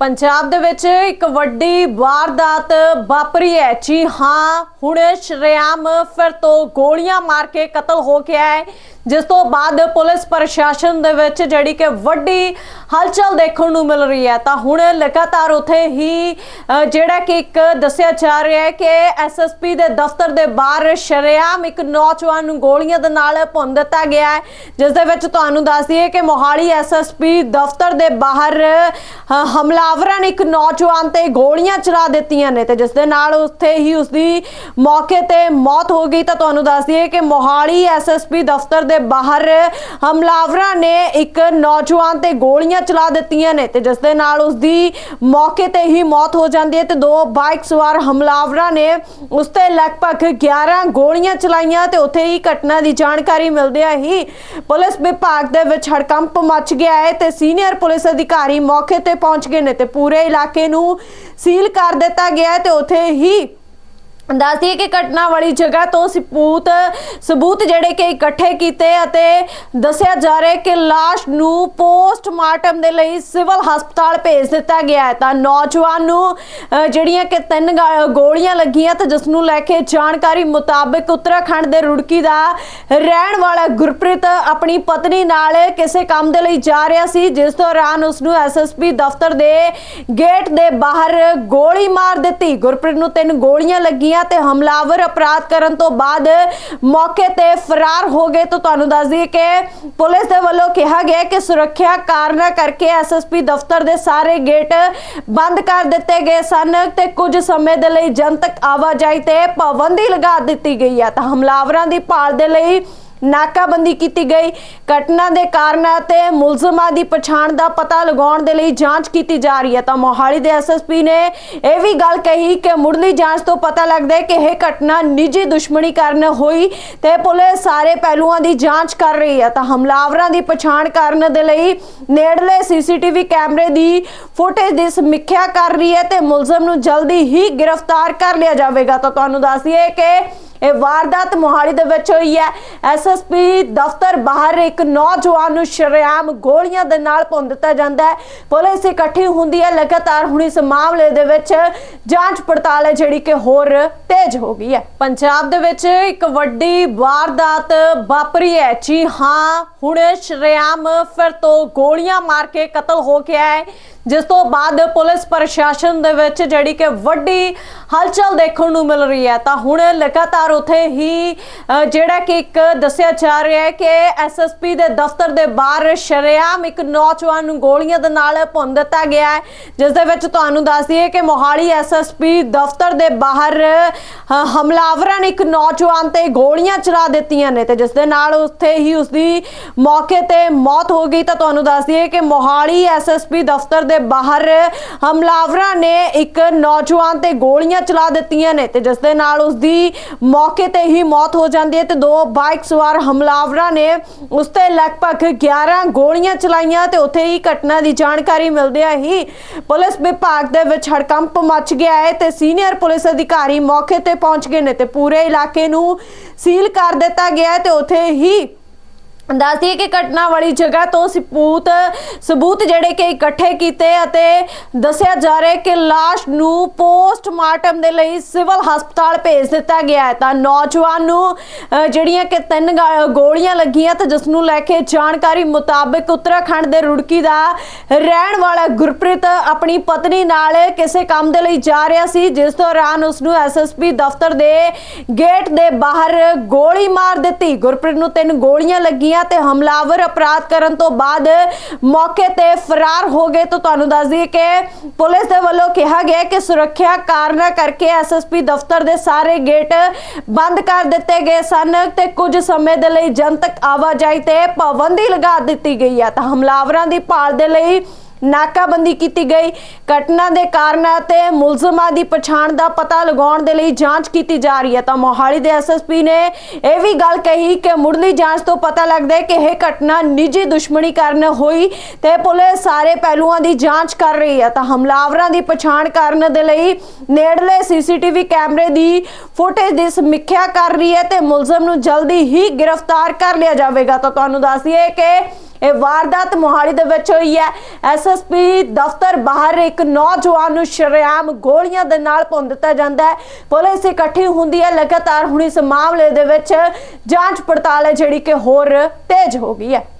ਪੰਜਾਬ ਦੇ ਵਿੱਚ ਇੱਕ ਵੱਡੀ ਵਾਰਦਾਤ ਵਾਪਰੀ ਹੈ। ਜੀ ਹਾਂ, ਹੁਣ ਸ਼ਰੇਆਮ ਫਿਰ ਤੋਂ ਗੋਲੀਆਂ ਮਾਰ ਕੇ ਕਤਲ ਹੋ ਗਿਆ ਹੈ। ਜਿਸ ਤੋਂ ਬਾਅਦ ਪੁਲਿਸ ਪ੍ਰਸ਼ਾਸਨ ਦੇ ਵਿੱਚ ਜਿਹੜੀ ਕਿ ਵੱਡੀ ਹਲਚਲ ਦੇਖਣ ਨੂੰ ਮਿਲ ਰਹੀ ਹੈ, ਤਾਂ ਹੁਣ ਲਗਾਤਾਰ ਉਥੇ ਹੀ ਜਿਹੜਾ ਕਿ ਇੱਕ ਦੱਸਿਆ ਜਾ ਰਿਹਾ ਹੈ ਕਿ ਐਸਐਸਪੀ ਦੇ ਦਫ਼ਤਰ ਦੇ ਬਾਹਰ ਸ਼ਰੇਆਮ ਇੱਕ ਨੌਜਵਾਨ ਨੂੰ ਗੋਲੀਆਂ ਦੇ ਨਾਲ ਭੁੰਨ ਦਿੱਤਾ ਗਿਆ ਹੈ, ਜਿਸ ਦੇ ਵਿੱਚ ਤੁਹਾਨੂੰ ਦੱਸ ਦਈਏ ਕਿ ਮੋਹਾਲੀ ਐਸਐਸਪੀ ਦਫ਼ਤਰ ਦੇ ਬਾਹਰ ਹਮਲਾਵਰਾਂ ਨੇ ਇੱਕ ਨੌਜਵਾਨ ਤੇ ਗੋਲੀਆਂ ਚਲਾ ਦਿੱਤੀਆਂ ਨੇ ਤੇ ਜਿਸ ਦੇ ਨਾਲ ਉੱਥੇ ਹੀ ਉਸਦੀ ਮੌਕੇ ਤੇ ਮੌਤ ਹੋ ਗਈ, ਤਾਂ ਤੁਹਾਨੂੰ ਦੱਸ ਦਈਏ ਕਿ ਮੋਹਾਲੀ ਐਸਐਸਪੀ ਦਫ਼ਤਰ ਦੇ ਬਾਹਰ ਹਮਲਾਵਰਾਂ ਨੇ ਇੱਕ ਨੌਜਵਾਨ ਤੇ ਗੋਲੀਆਂ ਚਲਾ ਦਿੱਤੀਆਂ ਨੇ ਤੇ ਜਿਸ ਦੇ ਨਾਲ ਉਸਦੀ ਮੌਕੇ ਤੇ ਹੀ ਮੌਤ ਹੋ ਜਾਂਦੀ ਹੈ ਤੇ ਦੋ ਬਾਈਕ ਸਵਾਰ ਹਮਲਾਵਰਾਂ ਨੇ ਉਸ ਤੇ ਲਗਭਗ 11 ਗੋਲੀਆਂ ਚਲਾਈਆਂ ਤੇ ਉੱਥੇ ਹੀ ਘਟਨਾ ਦੀ ਜਾਣਕਾਰੀ ਮਿਲਦਿਆਂ ਹੀ ਪੁਲਿਸ ਵਿਭਾਗ ਦੇ ਵਿੱਚ ਹੜਕੰਪ ਮਚ ਗਿਆ ਹੈ ਤੇ ਸੀਨੀਅਰ ਪੁਲਿਸ ਅਧਿਕਾਰੀ ਮੌਕੇ ਤੇ ਪਹੁੰਚ ਗਏ ਨੇ ਤੇ ਪੂਰੇ ਇਲਾਕੇ ਨੂੰ ਸੀਲ ਕਰ ਦਿੱਤਾ ਗਿਆ ਹੈ ਤੇ ਉੱਥੇ ਹੀ ਦੱਸਦੀ ਹੈ ਕਿ ਘਟਨਾ ਵਾਲੀ ਜਗ੍ਹਾ ਤੋਂ ਸਬੂਤ ਸਬੂਤ ਜਿਹੜੇ ਕਿ ਇਕੱਠੇ ਕੀਤੇ ਅਤੇ ਦੱਸਿਆ ਜਾ ਰਿਹਾ ਕਿ ਲਾਸ਼ ਨੂੰ ਪੋਸਟਮਾਰਟਮ ਦੇ ਲਈ ਸਿਵਲ ਹਸਪਤਾਲ ਭੇਜ ਦਿੱਤਾ ਗਿਆ ਹੈ। ਤਾਂ ਨੌਜਵਾਨ ਨੂੰ ਜਿਹੜੀਆਂ ਕਿ ਤਿੰਨ ਗੋਲੀਆਂ ਲੱਗੀਆਂ ਤੇ ਜਿਸ ਨੂੰ ਲੈ ਕੇ ਜਾਣਕਾਰੀ ਮੁਤਾਬਕ ਉੱਤਰਾਖੰਡ ਦੇ ਰੁੜਕੀ ਦਾ ਰਹਿਣ ਵਾਲਾ ਗੁਰਪ੍ਰੀਤ ਆਪਣੀ ਪਤਨੀ ਨਾਲ ਕਿਸੇ ਕੰਮ ਦੇ ਲਈ ਜਾ ਰਿਹਾ ਸੀ, ਜਿਸ ਦੌਰਾਨ ਉਸ ਨੂੰ ਐਸਐਸਪੀ ਦਫ਼ਤਰ ਦੇ ਗੇਟ ਦੇ ਬਾਹਰ ਗੋਲੀ ਮਾਰ ਦਿੱਤੀ। ਗੁਰਪ੍ਰੀਤ ਨੂੰ ਤਿੰਨ ਗੋਲੀਆਂ ਲੱਗੀਆਂ ਤੇ ਹਮਲਾਵਰ ਅਪਰਾਧ ਕਰਨ ਤੋਂ ਬਾਅਦ ਮੌਕੇ ਤੇ ਫਰਾਰ ਹੋ ਗਏ ਤਾਂ ਤੁਹਾਨੂੰ ਦੱਸ ਦਈਏ ਕਿ ਪੁਲਿਸ ਦੇ ਵੱਲੋਂ ਕਿਹਾ ਗਿਆ ਕਿ ਸੁਰੱਖਿਆ ਕਾਰਨਾਂ ਕਰਕੇ ਐਸਐਸਪੀ ਦਫ਼ਤਰ ਦੇ ਸਾਰੇ ਗੇਟ ਬੰਦ ਕਰ ਦਿੱਤੇ ਗਏ ਸਨ ਤੇ ਕੁਝ ਸਮੇਂ ਦੇ ਲਈ ਜਨਤਕ ਆਵਾਜਾਈ ਤੇ ਪਾਬੰਦੀ ਲਗਾ ਦਿੱਤੀ ਗਈ ਹੈ ਤਾਂ ਹਮਲਾਵਰਾਂ ਦੀ ਭਾਲ ਦੇ ਲਈ ਨਾਕਾਬੰਦੀ ਕੀਤੀ ਗਈ। ਘਟਨਾ ਦੇ ਕਾਰਨਾਂ ਤੇ ਮੁਲਜ਼ਮਾਂ ਦੀ ਪਛਾਣ ਦਾ ਪਤਾ ਲਗਾਉਣ ਦੇ ਲਈ ਜਾਂਚ ਕੀਤੀ ਜਾ ਰਹੀ ਹੈ। ਤਾਂ ਮੋਹਾਲੀ ਦੇ ਐਸਐਸਪੀ ਨੇ ਇਹ ਵੀ ਗੱਲ ਕਹੀ ਕਿ ਮੁੱਢਲੀ ਜਾਂਚ ਤੋਂ ਪਤਾ ਲੱਗਦਾ ਹੈ ਕਿ ਇਹ ਘਟਨਾ ਨਿੱਜੀ ਦੁਸ਼ਮਣੀ ਕਾਰਨ ਹੋਈ ਤੇ ਪੁਲਿਸ ਸਾਰੇ ਪਹਿਲੂਆਂ ਦੀ ਜਾਂਚ ਕਰ ਰਹੀ ਹੈ। ਤਾਂ ਹਮਲਾਵਰਾਂ ਦੀ ਪਛਾਣ ਕਰਨ ਦੇ ਲਈ ਨੇੜਲੇ ਸੀਸੀਟੀਵੀ ਕੈਮਰੇ ਦੀ ਫੁਟੇਜ ਦੀ ਸਮੀਖਿਆ ਕਰ ਰਹੀ ਹੈ ਤੇ ਮੁਲਜ਼ਮ ਨੂੰ ਜਲਦੀ ਹੀ ਗ੍ਰਿਫਤਾਰ ਕਰ ਲਿਆ ਜਾਵੇਗਾ। ਤਾਂ ਤੁਹਾਨੂੰ ਦੱਸ ਦਈਏ ਕਿ ਇਹ ਵਾਰਦਾਤ ਮੋਹਾਲੀ ਦੇ ਵਿੱਚ ਹੋਈ ਹੈ। ਐਸਐਸਪੀ ਦਫ਼ਤਰ ਬਾਹਰ ਇੱਕ ਨੌਜਵਾਨ ਨੂੰ ਸ਼ਰੇਆਮ ਗੋਲੀਆਂ ਦੇ ਨਾਲ ਭੁੰਨ ਦਿੱਤਾ ਜਾਂਦਾ ਹੈ। ਪੁਲਿਸ ਇਕੱਠੀ ਹੁੰਦੀ ਹੈ। ਲਗਾਤਾਰ ਹੁਣ ਇਸ ਮਾਮਲੇ ਦੇ ਵਿੱਚ ਜਾਂਚ ਪੜਤਾਲ ਹੈ, ਜਿਹੜੀ ਕਿ ਹੋਰ ਤੇਜ਼ ਹੋ ਗਈ ਹੈ। ਪੰਜਾਬ ਦੇ ਵਿੱਚ ਇੱਕ ਵੱਡੀ ਵਾਰਦਾਤ ਵਾਪਰੀ ਹੈ। ਜੀ ਹਾਂ, ਹੁਣ ਸ਼ਰੇਆਮ ਫਿਰ ਤੋਂ ਗੋਲੀਆਂ ਮਾਰ ਕੇ ਕਤਲ ਹੋ ਗਿਆ ਹੈ। ਜਿਸ ਤੋਂ ਬਾਅਦ ਪੁਲਿਸ ਪ੍ਰਸ਼ਾਸਨ ਦੇ ਵਿੱਚ ਜਿਹੜੀ ਕਿ ਵੱਡੀ ਹਲਚਲ ਦੇਖਣ ਨੂੰ ਮਿਲ ਰਹੀ ਹੈ। ਤਾਂ ਹੁਣ ਲਗਾਤਾਰ ਉਥੇ ਹੀ ਜਿਹੜਾ ਕਿ ਇੱਕ ਦੱਸਿਆ ਜਾ ਰਿਹਾ ਹੈ ਕਿ ਐਸਐਸਪੀ ਦੇ ਦਫ਼ਤਰ ਦੇ ਬਾਹਰ ਸ਼ਰੇਆਮ ਇੱਕ ਨੌਜਵਾਨ ਨੂੰ ਗੋਲੀਆਂ ਦੇ ਨਾਲ ਭੁੰਨ ਦਿੱਤਾ ਗਿਆ ਹੈ। ਜਿਸ ਦੇ ਵਿੱਚ ਤੁਹਾਨੂੰ ਦੱਸ ਦਈਏ ਕਿ ਮੋਹਾਲੀ ਐਸਐਸਪੀ ਦਫ਼ਤਰ ਦੇ ਬਾਹਰ ਹਮਲਾਵਰਾਂ ਨੇ ਇੱਕ ਨੌਜਵਾਨ ਤੇ ਗੋਲੀਆਂ ਚਲਾ ਦਿੱਤੀਆਂ ਨੇ ਤੇ ਜਿਸ ਦੇ ਨਾਲ ਉੱਥੇ ਹੀ ਉਸਦੀ ਮੌਕੇ ਤੇ ਮੌਤ ਹੋ ਗਈ ਤਾਂ ਤੁਹਾਨੂੰ ਦੱਸ ਦਈਏ ਕਿ ਮੋਹਾਲੀ ਐਸਐਸਪੀ ਦਫ਼ਤਰ ਦੇ ਬਾਹਰ ਹਮਲਾਵਰਾਂ ਨੇ ਇੱਕ ਨੌਜਵਾਨ ਤੇ ਗੋਲੀਆਂ ਚਲਾ ਦਿੱਤੀਆਂ ਨੇ ਤੇ ਜਿਸ ਦੇ ਨਾਲ ਉਸਦੀ ਮੌਕੇ ਤੇ ਹੀ ਮੌਤ ਹੋ ਜਾਂਦੀ ਹੈ ਤੇ ਦੋ ਬਾਈਕ ਸਵਾਰ ਹਮਲਾਵਰਾਂ ਨੇ ਉਸ ਤੇ ਲਗਭਗ 11 ਗੋਲੀਆਂ ਚਲਾਈਆਂ ਤੇ ਉੱਥੇ ਹੀ ਘਟਨਾ ਦੀ ਜਾਣਕਾਰੀ ਮਿਲਦਿਆਂ ਹੀ ਪੁਲਿਸ ਵਿਭਾਗ ਦੇ ਵਿੱਚ ਹੜਕੰਪ ਮਚ ਗਿਆ ਹੈ ਤੇ ਸੀਨੀਅਰ ਪੁਲਿਸ ਅਧਿਕਾਰੀ ਮੌਕੇ ਤੇ ਪਹੁੰਚ ਗਏ ਨੇ ਤੇ ਪੂਰੇ ਇਲਾਕੇ ਨੂੰ ਸੀਲ ਕਰ ਦਿੱਤਾ ਗਿਆ ਤੇ ਉੱਥੇ ਹੀ ਦੱਸਦੀ ਹੈ ਕਿ ਘਟਨਾ ਵਾਲੀ ਜਗ੍ਹਾ ਤੋਂ ਸਬੂਤ ਸਬੂਤ ਜਿਹੜੇ ਕਿ ਇਕੱਠੇ ਕੀਤੇ ਅਤੇ ਦੱਸਿਆ ਜਾ ਰਿਹਾ ਹੈ ਕਿ ਲਾਸ਼ ਨੂੰ ਪੋਸਟਮਾਰਟਮ ਦੇ ਲਈ ਸਿਵਲ ਹਸਪਤਾਲ ਭੇਜ ਦਿੱਤਾ ਗਿਆ ਹੈ। ਤਾਂ ਨੌਜਵਾਨ ਨੂੰ ਜਿਹੜੀਆਂ ਕਿ ਤਿੰਨ ਗੋਲੀਆਂ ਲੱਗੀਆਂ ਤੇ ਜਿਸ ਨੂੰ ਲੈ ਕੇ ਜਾਣਕਾਰੀ ਮੁਤਾਬਕ ਉੱਤਰਾਖੰਡ ਦੇ ਰੁੜਕੀ ਦਾ ਰਹਿਣ ਵਾਲਾ ਗੁਰਪ੍ਰੀਤ ਆਪਣੀ ਪਤਨੀ ਨਾਲ ਕਿਸੇ ਕੰਮ ਦੇ ਲਈ ਜਾ ਰਿਹਾ ਸੀ, ਜਿਸ ਦੌਰਾਨ ਉਸ ਨੂੰ ਐਸਐਸਪੀ ਦਫ਼ਤਰ ਦੇ ਗੇਟ ਦੇ ਬਾਹਰ ਗੋਲੀ ਮਾਰ ਦਿੱਤੀ। ਗੁਰਪ੍ਰੀਤ ਨੂੰ ਤਿੰਨ ਗੋਲੀਆਂ ਲੱਗੀਆਂ ਤੇ ਹਮਲਾਵਰ ਅਪਰਾਧ ਕਰਨ ਤੋਂ ਬਾਅਦ ਮੌਕੇ ਤੇ ਫਰਾਰ ਹੋ ਗਏ ਤਾਂ ਤੁਹਾਨੂੰ ਦੱਸ ਦਈਏ ਕਿ ਪੁਲਿਸ ਦੇ ਵੱਲੋਂ ਕਿਹਾ ਗਿਆ ਕਿ ਸੁਰੱਖਿਆ ਕਾਰਨਾਂ ਕਰਕੇ ਐਸਐਸਪੀ ਦਫ਼ਤਰ ਦੇ ਸਾਰੇ ਗੇਟ ਬੰਦ ਕਰ ਦਿੱਤੇ ਗਏ ਸਨ ਤੇ ਕੁਝ ਸਮੇਂ ਦੇ ਲਈ ਜਨਤਕ ਆਵਾਜਾਈ ਤੇ ਪਾਬੰਦੀ ਲਗਾ ਦਿੱਤੀ ਗਈ ਹੈ ਤਾਂ ਹਮਲਾਵਰਾਂ ਦੀ ਭਾਲ ਦੇ ਲਈ ਨਾਕਾਬੰਦੀ ਕੀਤੀ ਗਈ। ਘਟਨਾ ਦੇ ਕਾਰਨਾਂ ਤੇ ਮੁਲਜ਼ਮਾਂ ਦੀ ਪਛਾਣ ਦਾ ਪਤਾ ਲਗਾਉਣ ਦੇ ਲਈ ਜਾਂਚ ਕੀਤੀ ਜਾ ਰਹੀ ਹੈ। ਤਾਂ ਮੋਹਾਲੀ ਦੇ ਐਸਐਸਪੀ ਨੇ ਇਹ ਵੀ ਗੱਲ ਕਹੀ ਕਿ ਮੁੱਢਲੀ ਜਾਂਚ ਤੋਂ ਪਤਾ ਲੱਗਦਾ ਹੈ ਕਿ ਇਹ ਘਟਨਾ ਨਿੱਜੀ ਦੁਸ਼ਮਣੀ ਕਾਰਨ ਹੋਈ ਤੇ ਪੁਲਿਸ ਸਾਰੇ ਪਹਿਲੂਆਂ ਦੀ ਜਾਂਚ ਕਰ ਰਹੀ ਹੈ। ਤਾਂ ਹਮਲਾਵਰਾਂ ਦੀ ਪਛਾਣ ਕਰਨ ਦੇ ਲਈ ਨੇੜਲੇ ਸੀਸੀਟੀਵੀ ਕੈਮਰੇ ਦੀ ਫੁਟੇਜ ਦੀ ਸਮੀਖਿਆ ਕਰ ਰਹੀ ਹੈ ਤੇ ਮੁਲਜ਼ਮ ਨੂੰ ਜਲਦੀ ਹੀ ਗ੍ਰਿਫਤਾਰ ਕਰ ਲਿਆ ਜਾਵੇਗਾ। ਤਾਂ ਤੁਹਾਨੂੰ ਦੱਸ ਦਈਏ ਕਿ ਇਹ ਵਾਰਦਾਤ ਮੋਹਾਲੀ ਦੇ ਵਿੱਚ ਹੋਈ ਹੈ। ਐਸਐਸਪੀ ਦਫ਼ਤਰ ਬਾਹਰ ਇੱਕ ਨੌਜਵਾਨ ਨੂੰ ਸ਼ਰੇਆਮ ਗੋਲੀਆਂ ਦੇ ਨਾਲ ਭੁੰਨ ਦਿੱਤਾ ਜਾਂਦਾ ਹੈ। ਪੁਲਿਸ ਇਕੱਠੀ ਹੁੰਦੀ ਹੈ। ਲਗਾਤਾਰ ਹੁਣ ਇਸ ਮਾਮਲੇ ਦੇ ਵਿੱਚ ਜਾਂਚ ਪੜਤਾਲ ਹੈ ਜਿਹੜੀ ਕਿ ਹੋਰ ਤੇਜ਼ ਹੋ ਗਈ ਹੈ।